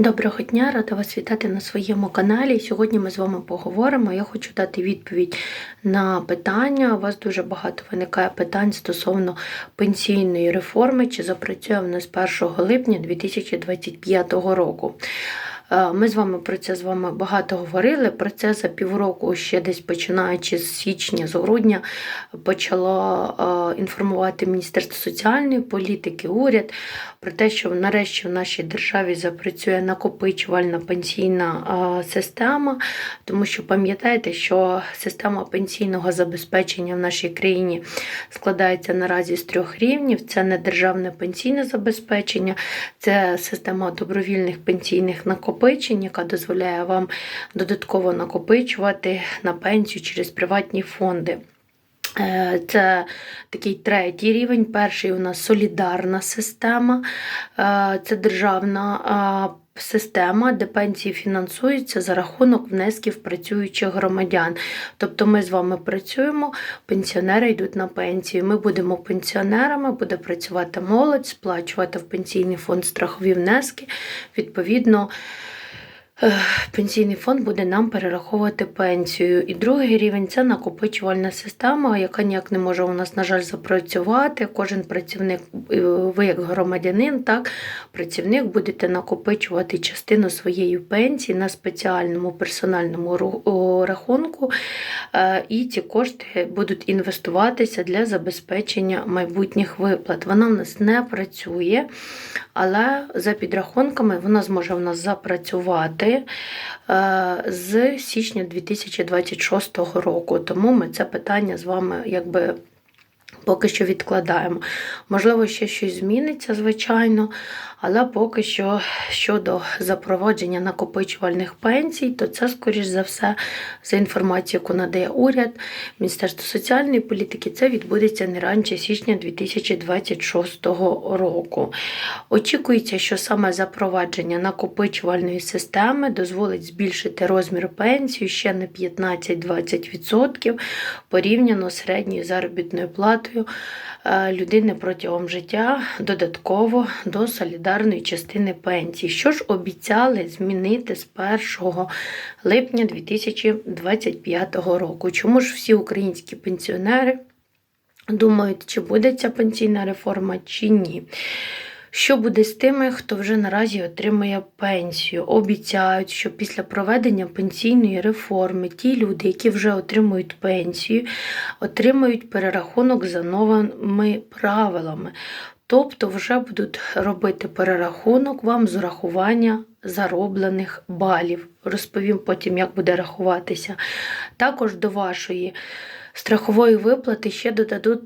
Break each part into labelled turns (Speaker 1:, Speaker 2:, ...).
Speaker 1: Доброго дня, рада вас вітати на своєму каналі. Сьогодні ми з вами поговоримо. Я хочу дати відповідь на питання. У вас дуже багато виникає питань стосовно пенсійної реформи, чи запрацює в нас 1 липня 2025 року. Е, Ми з вами про це з вами багато говорили. Про це за півроку, ще десь починаючи з січня, з грудня, почало е, інформувати Міністерство соціальної політики, уряд про те, що нарешті в нашій державі запрацює накопичувальна пенсійна е, система, тому що пам'ятаєте, що система пенсійного забезпечення в нашій країні складається наразі з трьох рівнів: це недержавне пенсійне забезпечення, це система добровільних пенсійних накопичень, яка дозволяє вам додатково накопичувати на пенсію через приватні фонди. Е, Це такий третій рівень. Перший у нас солідарна система, Е, це державна е, система, де пенсії фінансуються за рахунок внесків працюючих громадян. Тобто ми з вами працюємо, пенсіонери йдуть на пенсію. Ми будемо пенсіонерами, буде працювати молодь, сплачувати в пенсійний фонд страхові внески. Відповідно. Пенсійний фонд буде нам перераховувати пенсію. І другий рівень це накопичувальна система, яка ніяк не може у нас, на жаль, запрацювати. Кожен працівник, е, ви як громадянин, так, працівник будете накопичувати частину своєї пенсії на спеціальному персональному рахунку, е, і ці кошти будуть інвестуватися для забезпечення майбутніх виплат. Вона в нас не працює, але за підрахунками вона зможе в нас запрацювати е, з січня 2026 року. Тому ми це питання з вами якби. Поки що відкладаємо. Можливо, ще щось зміниться, звичайно, але поки що щодо запровадження накопичувальних пенсій, то це, скоріш за все, за інформацією, яку надає уряд, Міністерство соціальної політики, це відбудеться не раніше січня 2026 року. Очікується, що саме запровадження накопичувальної системи дозволить збільшити розмір пенсії ще на 15-20% порівняно з середньою заробітною платою е, людини протягом життя додатково до солідарної частини пенсії. Що ж обіцяли змінити з 1 липня 2025 року? Чому ж всі українські пенсіонери думають, чи буде ця пенсійна реформа, чи ні? Що буде з тими, хто вже наразі отримує пенсію? Обіцяють, що після проведення пенсійної реформи ті люди, які вже отримують пенсію, отримують перерахунок за новими правилами. Тобто вже будуть робити перерахунок вам з урахування зароблених балів. Розповім потім, як буде рахуватися. Також до вашої страхової виплати ще додадуть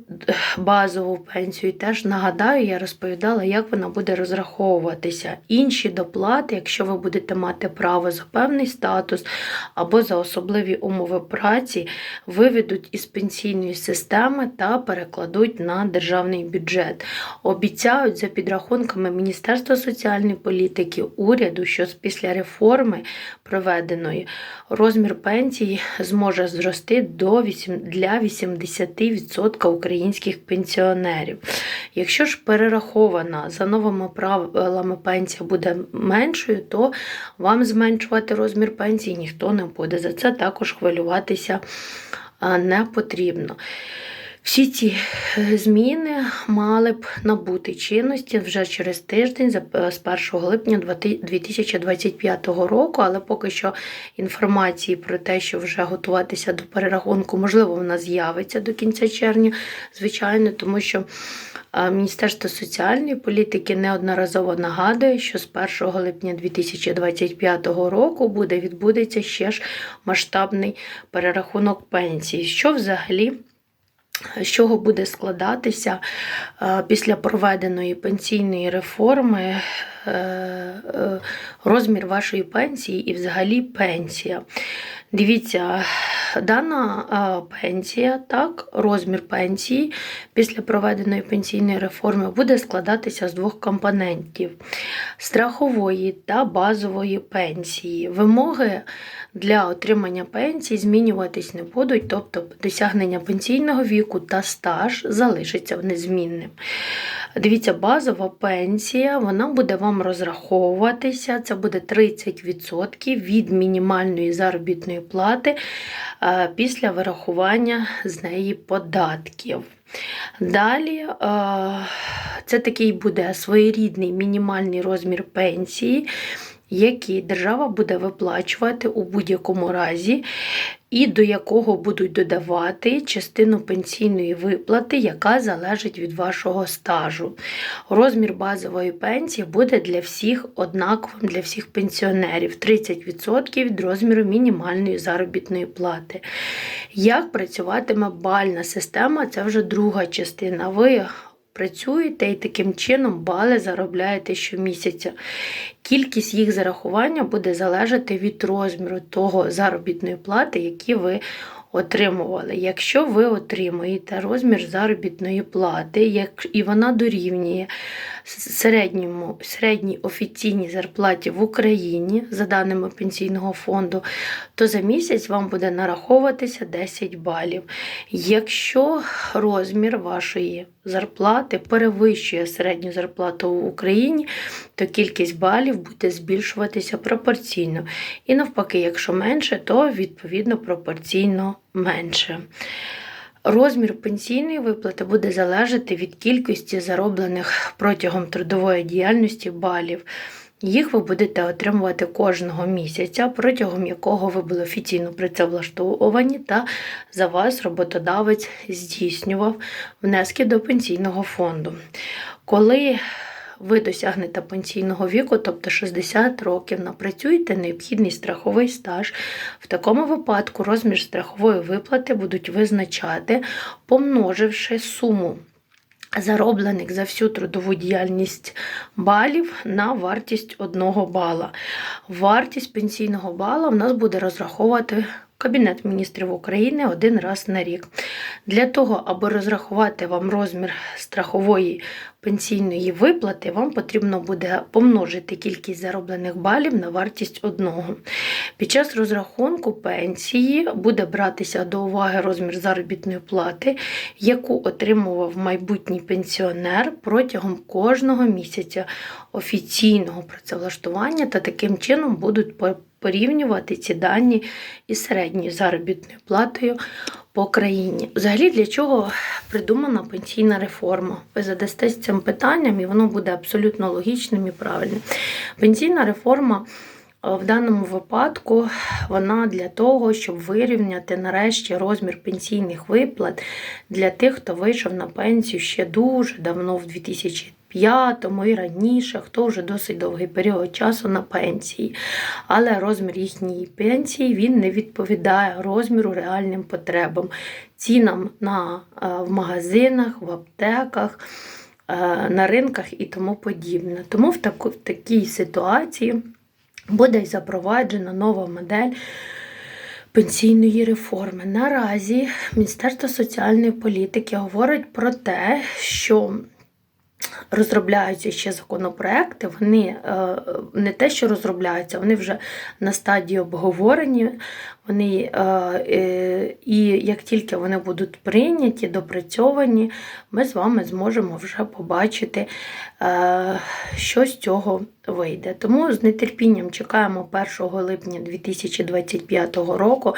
Speaker 1: базову пенсію. Теж нагадаю, я розповідала, як вона буде розраховуватися. Інші доплати, якщо ви будете мати право за певний статус або за особливі умови праці, виведуть із пенсійної системи та перекладуть на державний бюджет. Обіцяють за підрахунками Міністерства соціальної політики, уряду, що після реформи проведеної розмір пенсії зможе зрости до 8, для 80% українських пенсіонерів. Якщо ж перерахована за новими правилами пенсія буде меншою, то вам зменшувати розмір пенсії ніхто не буде. За це також хвилюватися не потрібно. Всі ці е, зміни мали б набути чинності вже через тиждень, з 1 липня 2025 року, але поки що інформації про те, що вже готуватися до перерахунку, можливо, вона з'явиться до кінця червня, звичайно, тому що е, Міністерство соціальної політики неодноразово нагадує, що з 1 липня 2025 року буде відбудеться ще ж масштабний перерахунок пенсії. Що взагалі? З чого буде складатися е, після проведеної пенсійної реформи е, е, розмір вашої пенсії і взагалі пенсія. Дивіться, дана пенсія, так, розмір пенсії після проведеної пенсійної реформи буде складатися з двох компонентів: страхової та базової пенсії. Вимоги для отримання пенсії змінюватись не будуть, тобто досягнення пенсійного віку та стаж залишиться незмінним. Дивіться, базова пенсія, вона буде вам розраховуватися. Це буде 30% від мінімальної заробітної плати е, після вирахування з неї податків. Далі е, це такий буде своєрідний мінімальний розмір пенсії, який держава буде виплачувати у будь-якому разі, і до якого будуть додавати частину пенсійної виплати, яка залежить від вашого стажу. Розмір базової пенсії буде для всіх однаковим для всіх пенсіонерів 30% від розміру мінімальної заробітної плати. Як працюватиме бальна система, це вже друга частина. Ви працюєте і таким чином бали заробляєте щомісяця. Кількість їх зарахування буде залежати від розміру того заробітної плати, які ви отримували. Якщо ви отримуєте розмір заробітної плати, як і вона дорівнює середньому, середній офіційній зарплаті в Україні, за даними пенсійного фонду, то за місяць вам буде нараховуватися 10 балів. Якщо розмір вашої зарплати перевищує середню зарплату в Україні, то кількість балів буде збільшуватися пропорційно. І навпаки, якщо менше, то відповідно пропорційно менше. Розмір пенсійної виплати буде залежати від кількості зароблених протягом трудової діяльності балів. Їх ви будете отримувати кожного місяця, протягом якого ви були офіційно працевлаштовані, та за вас роботодавець здійснював внески до пенсійного фонду. Коли ви досягнете пенсійного віку, тобто 60 років, напрацюєте необхідний страховий стаж. В такому випадку розмір страхової виплати будуть визначати, помноживши суму. Зароблених за всю трудову діяльність балів на вартість одного бала. Вартість пенсійного бала в нас буде розраховувати Кабінет міністрів України один раз на рік. Для того, аби розрахувати вам розмір страхової пенсійної виплати, вам потрібно буде помножити кількість зароблених балів на вартість одного. Під час розрахунку пенсії буде братися до уваги розмір заробітної плати, яку отримував майбутній пенсіонер протягом кожного місяця офіційного працевлаштування, та таким чином будуть порівнювати ці дані із середньою заробітною платою по країні. Взагалі, для чого придумана пенсійна реформа? Ви задастесь цим питанням, і воно буде абсолютно логічним і правильним. Пенсійна реформа. Е, в даному випадку вона для того, щоб вирівняти нарешті розмір пенсійних виплат для тих, хто вийшов на пенсію ще дуже давно, в 2000 п'ятому і раніше, хто вже досить довгий період часу на пенсії. Але розмір їхньої пенсії він не відповідає розміру реальним потребам, цінам на, е, в магазинах, в аптеках. Е, на ринках і тому подібне. Тому в такій ситуації буде запроваджена нова модель пенсійної реформи. Наразі Міністерство соціальної політики говорить про те, що розробляються ще законопроекти, вони е, не те, що розробляються, вони вже на стадії обговорені. Вони, е, е, І як тільки вони будуть прийняті, допрацьовані, ми з вами зможемо вже побачити, що з цього вийде. Тому з нетерпінням чекаємо 1 липня 2025 року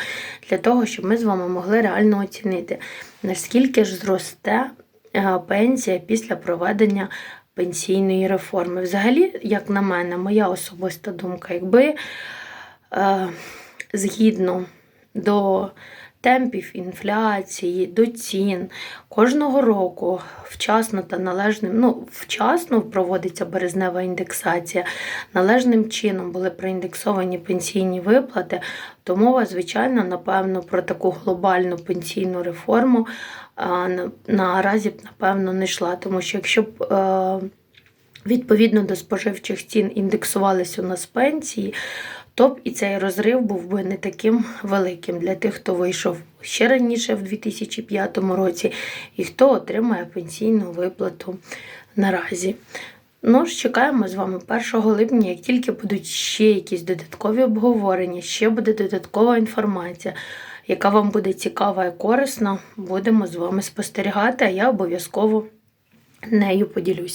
Speaker 1: для того, щоб ми з вами могли реально оцінити, наскільки ж зросте. Е, пенсія після проведення пенсійної реформи. Взагалі, як на мене, моя особиста думка, якби е, згідно до темпів інфляції, до цін. Кожного року вчасно та належним, ну, вчасно проводиться березнева індексація, належним чином були проіндексовані пенсійні виплати, то мова, звичайно, напевно, про таку глобальну пенсійну реформу наразі б, напевно, не йшла. Тому що якщо б е, відповідно до споживчих цін індексувалися у нас пенсії, то б і цей розрив був би не таким великим для тих, хто вийшов ще раніше в 2005 році, і хто отримає пенсійну виплату наразі. Ну ж, чекаємо з вами 1 липня, як тільки будуть ще якісь додаткові обговорення, ще буде додаткова інформація, яка вам буде цікава і корисна, будемо з вами спостерігати, а я обов'язково нею поділюся.